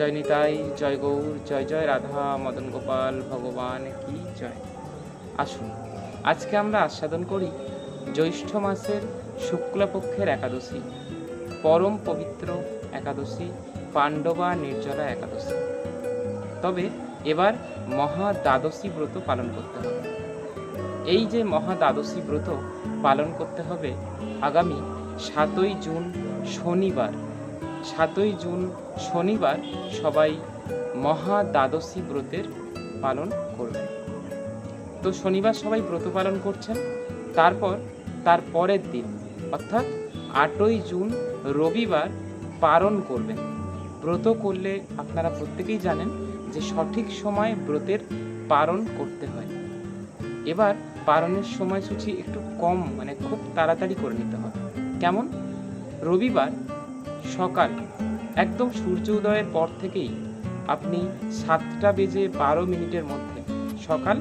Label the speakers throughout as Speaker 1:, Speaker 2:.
Speaker 1: জয় নিতাই, জয় গৌর, জয় জয় রাধা, মদন গোপাল, ভগবান কি জয়। আসুন, আজকে আমরা আস্বাদন করি জ্যৈষ্ঠ মাসের শুক্লপক্ষের একাদশী, পরম পবিত্র একাদশী, পাণ্ডবা নির্জলা একাদশী। তবে এবার মহা দ্বাদশী ব্রত পালন করতে হবে। এই যে মহা দ্বাদশী ব্রত পালন করতে হবে, আগামী সাতই জুন শনিবার সাতই জুন শনিবার সবাই মহা দ্বাদশী ব্রতের পালন করবেন তো শনিবার সবাই ব্রত পালন করছেন। তারপর, তার পরের দিন, অর্থাৎ আটই জুন রবিবার পালন করবেন। ব্রত করলে আপনারা প্রত্যেকেই জানেন যে সঠিক সময় ব্রতের পালন করতে হয়। এবার পালনের সময়সূচি একটু কম মানে খুব তাড়াতাড়ি করে নিতে হবে। কেমন? রবিবার সকাল। একদম সূর্য উদয়ের পর থেকেই আপনি সাতটা বেজে বারো মিনিটের মধ্যে, সকাল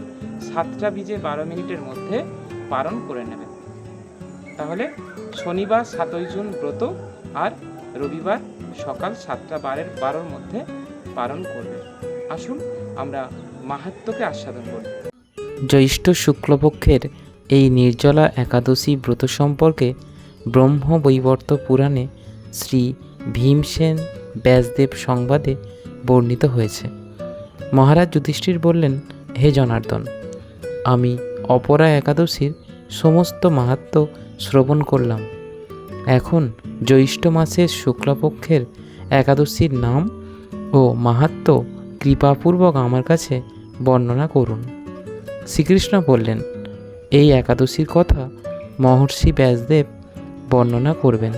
Speaker 1: সাতটা বেজে বারো মিনিটের মধ্যে পালন করে নেবেন। তাহলে শনিবার সাতই জুন ব্রত আর রবিবার সকাল সাতটা বারের বারোর মধ্যে পালন করবে আসুন আমরা মাহাত্মকে আস্বাদন করি।
Speaker 2: জ্যৈষ্ঠ শুক্লপক্ষের এই নির্জলা একাদশী ব্রত সম্পর্কে ব্রহ্মবৈবর্ত পুরাণে শ্রী ভীমসেন ব্যাসদেব সংবাদে বর্ণিত হয়েছে। মহারাজ যুধিষ্ঠির বললেন, হে জনার্দন, আমি অপরা একাদশীর সমস্ত মাহাত্ম শ্রবণ করলাম। এখন জ্যৈষ্ঠ মাসের শুক্লপক্ষের একাদশীর নাম ও মাহাত্ম কৃপাপূর্বক আমার কাছে বর্ণনা করুন। শ্রীকৃষ্ণ বললেন, এই একাদশীর কথা মহর্ষি ব্যাসদেব বর্ণনা করবেন।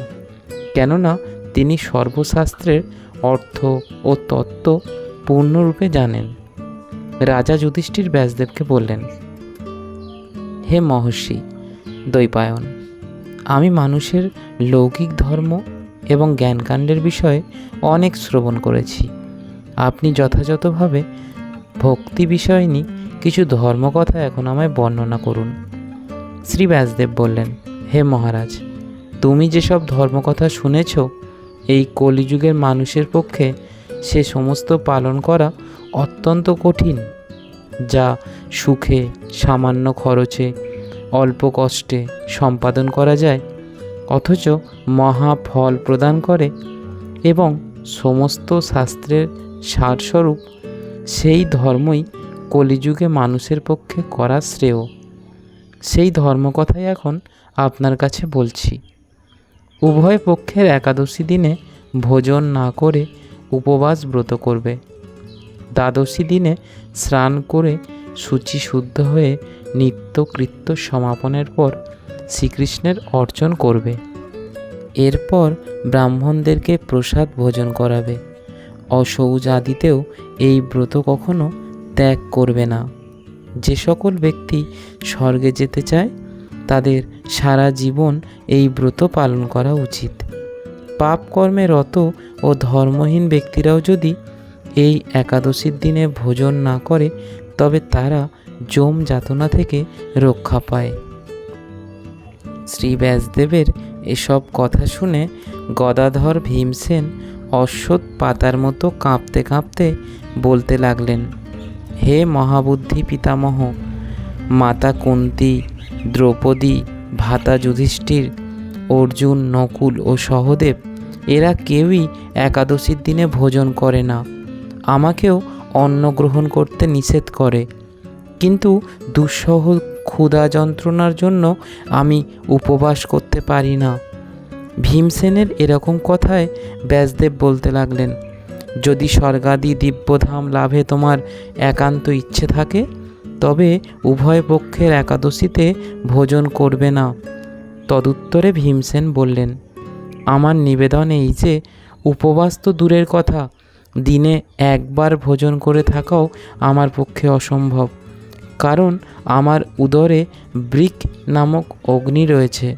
Speaker 2: কেননা তিনি সর্বশাস্ত্রের অর্থ ও তত্ত্ব পূর্ণরূপে জানেন। রাজা যুধিষ্ঠির ব্যাসদেবকে বললেন, হে মহর্ষি দৈপায়ন আমি মানুষের লৌকিক ধর্ম এবং জ্ঞানকাণ্ডের বিষয়ে অনেক শ্রবণ করেছি। আপনি যথাযথভাবে ভক্তি বিষয় নিয়ে কিছু ধর্মকথা এখন আমায় বর্ণনা করুন। শ্রী ব্যাসদেব বললেন, হে মহারাজ তুমি যেসব ধর্মকথা শুনেছ, এই কলিযুগের মানুষের পক্ষে সে সমস্ত পালন করা অত্যন্ত কঠিন, যা সুখে, সামান্য খরচে, অল্প কষ্টে সম্পাদন করা যায়, অথচ মহা ফল প্রদান করে এবং সমস্ত শাস্ত্রের সারস্বরূপ সেই ধর্মই কলিযুগে মানুষের পক্ষে করা শ্রেয়। সেই ধর্মকথাই এখন আপনার কাছে বলছি। উভয় পক্ষের একাদশী দিনে ভোজন না করে উপবাস ব্রত করবে। দ্বাদশী দিনে স্নান করে সূচি শুদ্ধ হয়ে নিত্যকৃত্য সমাপনের পর শ্রীকৃষ্ণের অর্চন করবে। এরপর ব্রাহ্মণদেরকে প্রসাদ ভোজন করাবে। অসৌজ আদিতেও এই ব্রত কখনো ত্যাগ করবে না। যে সকল ব্যক্তি স্বর্গে যেতে চায়, তাদের সারা জীবন এই ব্রত পালন করা উচিত। পাপ কর্মে রত ও ধর্মহীন ব্যক্তিরাও যদি এই একাদশীর দিনে ভোজন না করে, তবে তারা যম যাতনা থেকে রক্ষা পায়। শ্রী ব্যাসদেবের এসব কথা শুনে গদাধর ভীমসেন অশ্বৎ পাতার মতো কাঁপতে কাঁপতে বলতে লাগলেন, হে মহাবুদ্ধি পিতামহ, মাতা কুন্তি, দ্রৌপদী ভাতা যুধিষ্ঠির, অর্জুন, নকুল ও সহদেব, এরা কেউই একাদশীর দিনে ভোজন করে না। আমাকেও অন্ন গ্রহণ করতে নিষেধ করে। কিন্তু দুঃসহ ক্ষুধা যন্ত্রণার জন্য আমি উপবাস করতে পারি না। ভীমসেনের এরকম কথায় ব্যাসদেব বলতে লাগলেন, যদি স্বর্গাদি দিব্যধাম লাভে তোমার একান্ত ইচ্ছে থাকে তবে উভয় পক্ষের একাদশীতে ভোজন করবে না। তদুত্তরে ভীমসেন বললেন, আমার নিবেদন এই যে, উপবাস তো দূরের কথা। দিনে একবার ভোজন করে থাকাও আমার পক্ষে অসম্ভব। কারণ আমার উদরে ব্রিক নামক অগ্নি রয়েছে।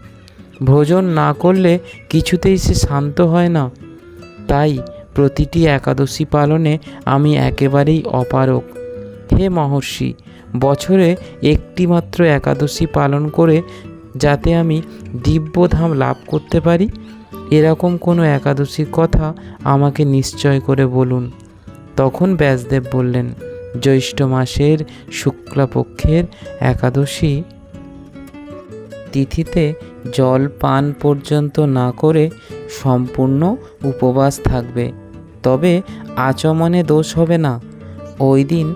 Speaker 2: ভোজন না করলে কিছুতেই সে শান্ত হয় না। তাই প্রতিটি একাদশী পালনে আমি একেবারেই অপারক হে মহর্ষি বছরে একটিমাত্র একাদশী পালন করে যাতে আমি দিব্যধাম লাভ করতে পারি? এরকম কোনো একাদশীর কথা আমাকে নিশ্চয় করে বলুন। তখন ব্যাসদেব বললেন, জ্যৈষ্ঠ মাসের শুক্লাপক্ষের একাদশী তিথিতে জল পান পর্যন্ত না করে সম্পূর্ণ উপবাস থাকবে। তবে আচমনে দোষ হবে না। ওই দিন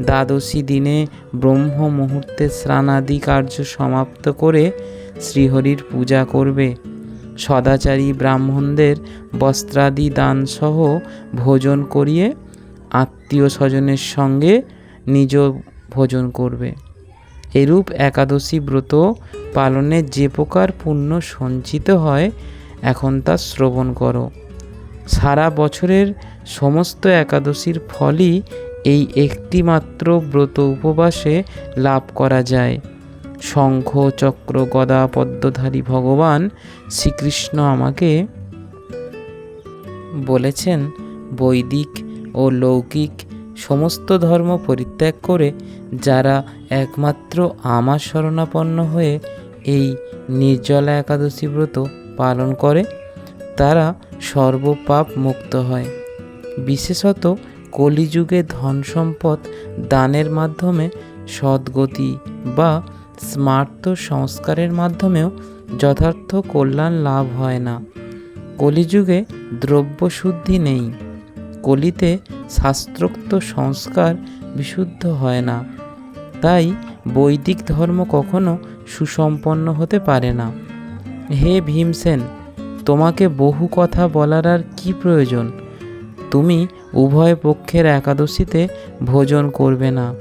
Speaker 2: দ্বাদশী দিনে ব্রহ্ম মুহূর্তে স্নানাদি কার্য সমাপ্ত করে শ্রীহরির পূজা করবে। সদাচারী ব্রাহ্মণদের বস্ত্রাদি দানসহ ভোজন করিয়ে আত্মীয় স্বজনের সঙ্গে নিজ ভোজন করবে। এরূপ একাদশী ব্রত পালনে যে প্রকার পুণ্য সঞ্চিত হয়, এখন তা শ্রবণ করো। সারা বছরের সমস্ত একাদশীর ফলই এই একটিমাত্র ব্রত উপবাসে লাভ করা যায়। শঙ্খ, চক্র, গদা, পদ্মধারী ভগবান শ্রীকৃষ্ণ আমাকে বলেছেন, বৈদিক ও লৌকিক সমস্ত ধর্ম পরিত্যাগ করে যারা একমাত্র আমার শরণাপন্ন হয়ে এই নির্জলা একাদশী ব্রত পালন করে, তারা সর্বপাপ মুক্ত হয়। বিশেষত কলিযুগে ধন সম্পদ দানের মাধ্যমে, সদ্গতি বা স্মার্ত সংস্কারের মাধ্যমেও যথার্থ কল্যাণ লাভ হয় না। কলিযুগে দ্রব্য শুদ্ধি নেই। কলিতে শাস্ত্রোক্ত সংস্কার বিশুদ্ধ হয় না। তাই বৈদিক ধর্ম কখনো সুসম্পন্ন হতে পারে না। হে ভীমসেন, তোমাকে বহু কথা বলার আর কি প্রয়োজন? তুমি উভয় পক্ষের একাদশীতে ভোজন করবে না।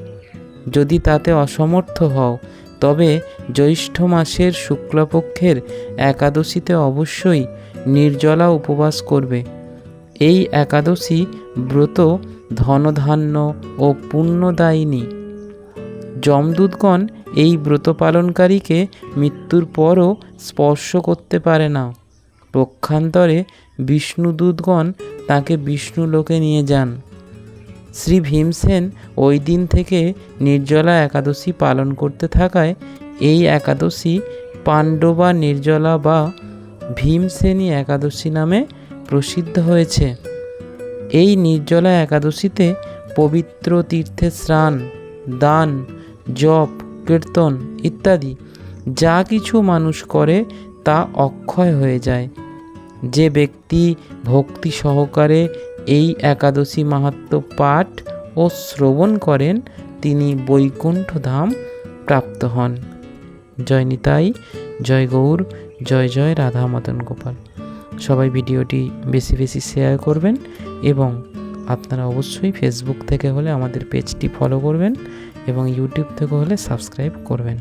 Speaker 2: যদি তাতে অসমর্থ হও, তবে জ্যৈষ্ঠ মাসের শুক্লপক্ষের একাদশীতে অবশ্যই নির্জলা উপবাস করবে। এই একাদশী ব্রত ধনধান্য ও পুণ্যদায়িনী। যমদূতগণ এই ব্রত পালনকারীকে মৃত্যুর পরও স্পর্শ করতে পারে না। পক্ষান্তরে বিষ্ণুদূতগণ তাকে বিষ্ণু লোকে নিয়ে যান। শ্রী ভীমসেন ওই দিন থেকে নির্জলা একাদশী পালন করতে থাকায় এই একাদশী পাণ্ডবা নির্জলা বা ভীমসেনী একাদশী নামে প্রসিদ্ধ হয়েছে। এই নির্জলা একাদশীতে পবিত্র তীর্থে স্নান, দান, জপ, কীর্তন ইত্যাদি যা কিছু মানুষ করে তা অক্ষয় হয়ে যায়। যে ব্যক্তি ভক্তি সহকারে এই একাদশী মাহাত্ম পাঠ ও শ্রবণ করেন, তিনি বৈকুণ্ঠ ধাম প্রাপ্ত হন। জয় নিতাই, জয় গৌর, জয় জয় রাধা মদন গোপাল। সবাই ভিডিওটি বেশি বেশি শেয়ার করবেন এবং আপনারা অবশ্যই ফেসবুক থেকে হলে আমাদের পেজটি ফলো করবেন এবং ইউটিউব থেকে হলে সাবস্ক্রাইব করবেন।